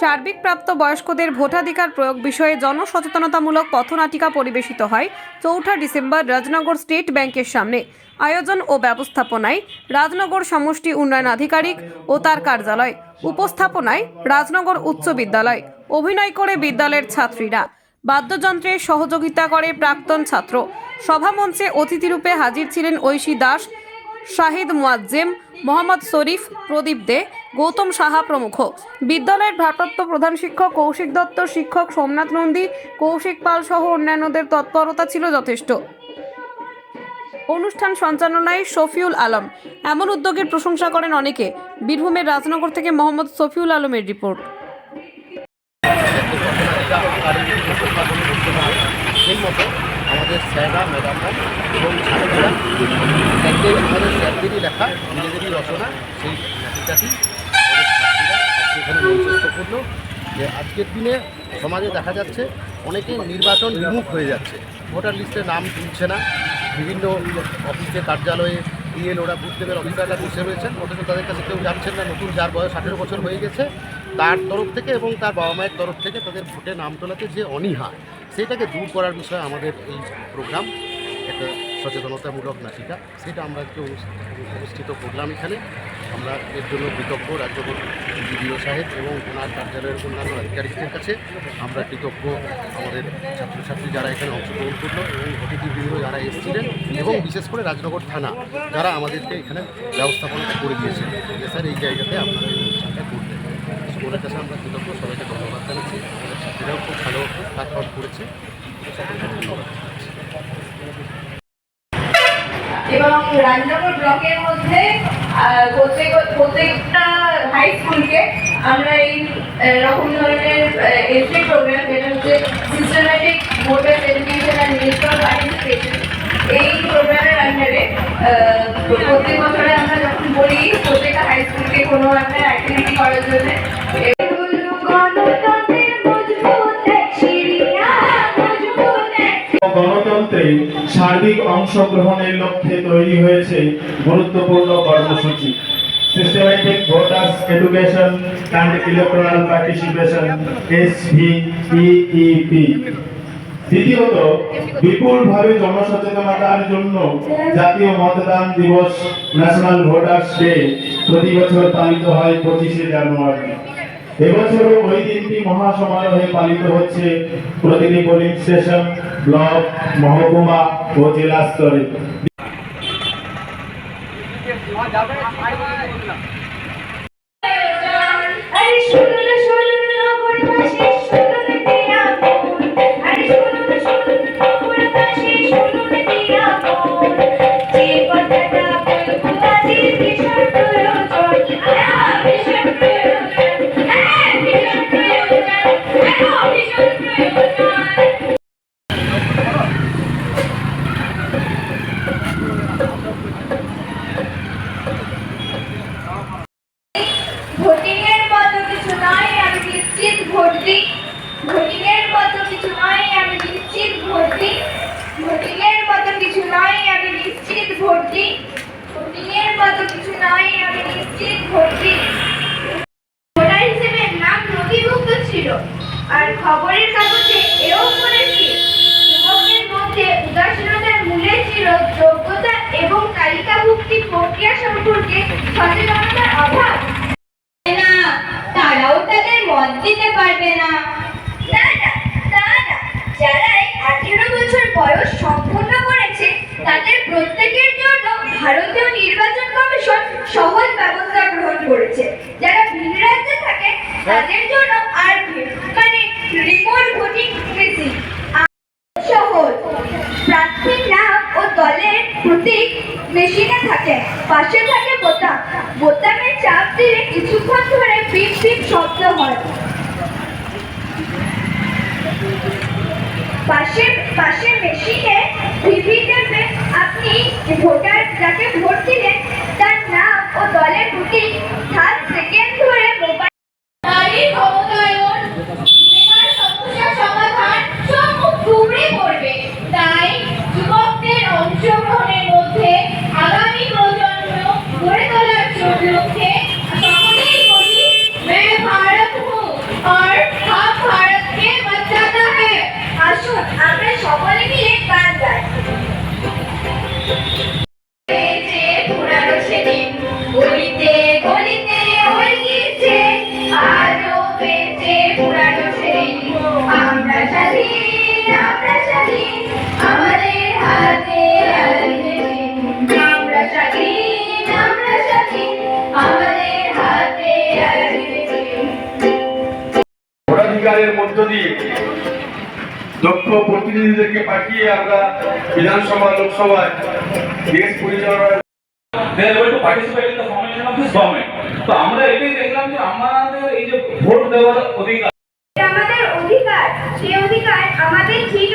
সার্বিক প্রাপ্ত বয়স্কদের ভোটাধিকার প্রয়োগ বিষয়ে জনসচেতনতামূলক পথনাটিকা পরিবেশিত হয় চৌঠা ডিসেম্বর রাজনগর স্টেট ব্যাংকের সামনে। আয়োজন ও ব্যবস্থাপনায় রাজনগর সমষ্টি উন্নয়ন আধিকারিক ও তার কার্যালয়। উপস্থাপনায় রাজনগর উচ্চ বিদ্যালয়। অভিনয় করে বিদ্যালয়ের ছাত্রীরা। বাদ্যযন্ত্রে সহযোগিতা করে প্রাক্তন ছাত্র। সভামঞ্চে অতিথিরূপে হাজির ছিলেন ঐশী দাস শাহিদ মুয়াজ্জেম, মোহাম্মদ শরীফ, প্রদীপ দে, গৌতম সাহা প্রমুখ। বিদ্যালয়ের ভারপ্রাপ্ত প্রধান শিক্ষক কৌশিক দত্ত, শিক্ষক সোমনাথ নন্দী, কৌশিক পাল সহ অন্যান্যদের তৎপরতা ছিল যথেষ্ট। অনুষ্ঠান সঞ্চালনায় শফিউল আলম। এমন উদ্যোগের প্রশংসা করেন অনেকে। বীরভূমের রাজনগর থেকে মোহাম্মদ শফিউল আলমের রিপোর্ট। মতো আমাদের স্যাররা, ম্যাডামরা এবং ছাত্ররা একটাই আমাদের স্যারদেরই লেখা, নিজেদেরই রচনা, সেই নাটিকাটি এখানে যে আজকের দিনে সমাজে দেখা যাচ্ছে অনেকে নির্বাচন বিমুখ হয়ে যাচ্ছে। ভোটার লিস্টে নাম তুলছে না। বিভিন্ন অফিসে কার্যালয়ে ডিএল ওরা বুথ লেভেল অফিসাররা বসে রয়েছেন, অথচ তাদের কাছে কেউ যাচ্ছেন না। নতুন যার বয়স আঠেরো বছর হয়ে গেছে, তার তরফ থেকে এবং তার বাবা মায়ের তরফ থেকে তাদের ভোটে নাম তোলাতে যে অনীহা সেটাকে দূর করার বিষয়ে আমাদের এই প্রোগ্রাম একটা সচেতনতামূলক নাটিকা। সেটা আমরা আজকে অনু- অনুষ্ঠিত করলাম এখানে। আমরা এর জন্য কৃতজ্ঞ রাজ্য বিডিও সাহেব এবং ওনার কার্যালয়ের অন্যান্য আধিকারিকদের কাছে আমরা কৃতজ্ঞ আমাদের ছাত্রছাত্রী যারা এখানে অংশগ্রহণ করল এবং অতিথিবৃন্দ যারা এসেছিলেন এবং বিশেষ করে রাজনগর থানা যারা আমাদেরকে এখানে ব্যবস্থাপনাটা করে দিয়েছেন। যে স্যার, এই জায়গাতে আপনাদের অনুষ্ঠানটা করবেন ওনার কাছে আমরা কৃতজ্ঞ, সবাইকে ধন্যবাদ জানাচ্ছি। ছাত্রীরাও খুব ভালো কাজ করেছে। এবং রাজনগর ব্লকের মধ্যে প্রত্যেকটা হাই স্কুলকে আমরা এই রকম ধরনের এসে প্রোগ্রাম যেটা হচ্ছে সিস্টেম্যাটিক ভোটার এডুকেশন অ্যান্ড এই প্রোগ্রামের আন্ডারে প্রত্যেক বছরে বলি, প্রত্যেকটা হাই স্কুলকে কোনো একটা অ্যাক্টিভিটি করার জন্য। গণতন্ত্রে সার্বিক অংশগ্রহণের লক্ষ্যে তৈরি হয়েছে গুরুত্বপূর্ণ কর্মসূচি। Systematic voters education and electoral participation SVEP দ্বিতীয়ত বিপুলভাবে জনসচেতনতার জন্য জাতীয় মতদান দিবস ন্যাশনাল ভোটার্স ডে প্রতি বছর পালিত হয় পঁচিশে জানুয়ারি। এবছরও ওই দিনটি মহাসমারোহে পালিত হচ্ছে। প্রতিটি পোলিং স্টেশন ব্লক মহকুমা ও জেলা স্তরে। কিছু নয়, আমি নিশ্চিত ভোট দিই ভোটিং এর মতো কিছু নয়, আমি নিশ্চিত ভোট দিই ভোটিং এর মতো কিছু নয়, আমি নিশ্চিত নাম নথিভুক্ত ছিল। আর খবরের কাগজে এও পড়েছি। যুবকদের মধ্যে উদাসীনতার মূলে ছিল যোগ্যতা এবং তালিকাভুক্তি প্রক্রিয়া সম্পর্কে সচেতনতার অভাব না তারাও তাদের মত দিতে পারবে না না না না না যারা আঠেরো বছর বয়স সম্পূর্ণ করেছে তাদের প্রত্যেকের জন্য ভারতীয় নির্বাচন কমিশন সহজ ব্যবস্থা গ্রহণ করেছে যারা ভিন রাজ্যে থাকে তাদের জন্য আর মানে রিমোট ভোটিং মেশিন শহর প্রার্থীর নাম ও প্রতীক মেশিনে থাকে। পাশে থাকে বোতাম। বোতামে চাপ দিলে কিছুক্ষণ ধরে পিপ পিপ শব্দ হয়। পাশে পাশে মেশিনে ভিভিতে আপনি ভোটার যাকে ভোট আমরা স্বাধীন আমরা প্রতিনিধিদেরকে পাঠিয়ে আমরা বিধানসভা, লোকসভায় দেশ পরিচালনার they are this government. তো আমরা এটাই দেখলাম যে আমাদের এই যে ভোট দেওয়ার অধিকার আমাদের ঠিক